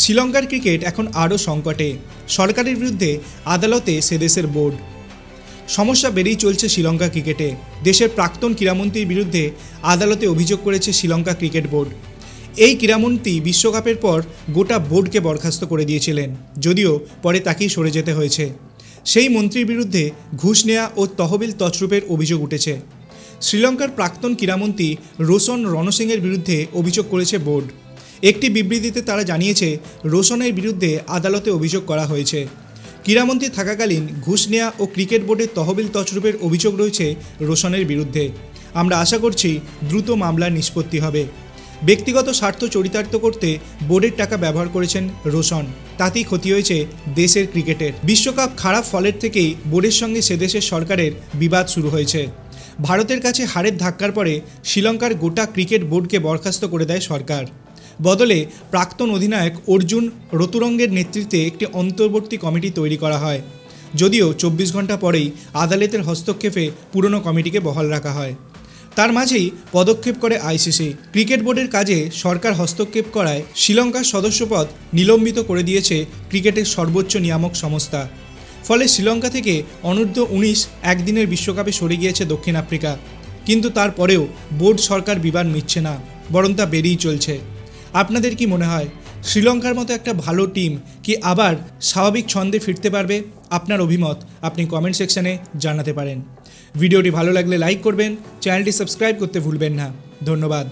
শ্রীলঙ্কার ক্রিকেট এখন আরও সংকটে। সরকারের বিরুদ্ধে আদালতে সেদেশের বোর্ড। সমস্যা বেড়েই চলছে শ্রীলঙ্কা ক্রিকেটে। দেশের প্রাক্তন ক্রীড়ামন্ত্রীর বিরুদ্ধে আদালতে অভিযোগ করেছে শ্রীলঙ্কা ক্রিকেট বোর্ড। এই ক্রীড়ামন্ত্রী বিশ্বকাপের পর গোটা বোর্ডকে বরখাস্ত করে দিয়েছিলেন, যদিও পরে তাকেই সরে যেতে হয়েছে। সেই মন্ত্রীর বিরুদ্ধে ঘুষ নেয়া ও তহবিল তছরূপের অভিযোগ উঠেছে। শ্রীলঙ্কার প্রাক্তন ক্রীড়ামন্ত্রী রোশন রণসিংয়ের বিরুদ্ধে অভিযোগ করেছে বোর্ড। একটি বিবৃতিতে তারা জানিয়েছে, রোশনের বিরুদ্ধে আদালতে অভিযোগ করা হয়েছে। ক্রীড়ামন্ত্রী থাকাকালীন ঘুষ নেওয়া ও ক্রিকেট বোর্ডের তহবিল তছরূপের অভিযোগ রয়েছে রোশনের বিরুদ্ধে। আমরা আশা করছি দ্রুত মামলার নিষ্পত্তি হবে। ব্যক্তিগত স্বার্থ চরিতার্থ করতে বোর্ডের টাকা ব্যবহার করেছেন রোশন। তাতেই ক্ষতি হয়েছে দেশের ক্রিকেটের। বিশ্বকাপ খারাপ ফলের থেকেই বোর্ডের সঙ্গে সে দেশের সরকারের বিবাদ শুরু হয়েছে। ভারতের কাছে হারের ধাক্কার পরে শ্রীলঙ্কার গোটা ক্রিকেট বোর্ডকে বরখাস্ত করে দেয় সরকার। বদলে প্রাক্তন অধিনায়ক অর্জুন রতুরঙ্গের নেতৃত্বে একটি অন্তর্বর্তী কমিটি তৈরি করা হয়। যদিও চব্বিশ ঘণ্টা পরেই আদালতের হস্তক্ষেপে পুরনো কমিটিকে বহাল রাখা হয়। তার মাঝেই পদক্ষেপ করে আইসিসি। ক্রিকেট বোর্ডের কাজে সরকার হস্তক্ষেপ করায় শ্রীলঙ্কার সদস্যপদ নিলম্বিত করে দিয়েছে ক্রিকেটের সর্বোচ্চ নিয়ামক সংস্থা। ফলে শ্রীলঙ্কা থেকে অনূর্ধ্ব উনিশ একদিনের বিশ্বকাপে সরে গিয়েছে দক্ষিণ আফ্রিকা। কিন্তু তারপরেও বোর্ড সরকার বিবাদ মিটছে না, বরং তা বেরিয়েই চলছে। আপনাদের কি মনে হয়? শ্রীলঙ্কার মতো একটা ভালো টিম কি আবার স্বাভাবিক ছন্দে ফিরতে পারবে? আপনার অভিমত আপনি কমেন্ট সেকশানে জানাতে পারেন। ভিডিওটি ভালো লাগলে লাইক করবেন চ্যানেলটি সাবস্ক্রাইব করতে ভুলবেন না। ধন্যবাদ।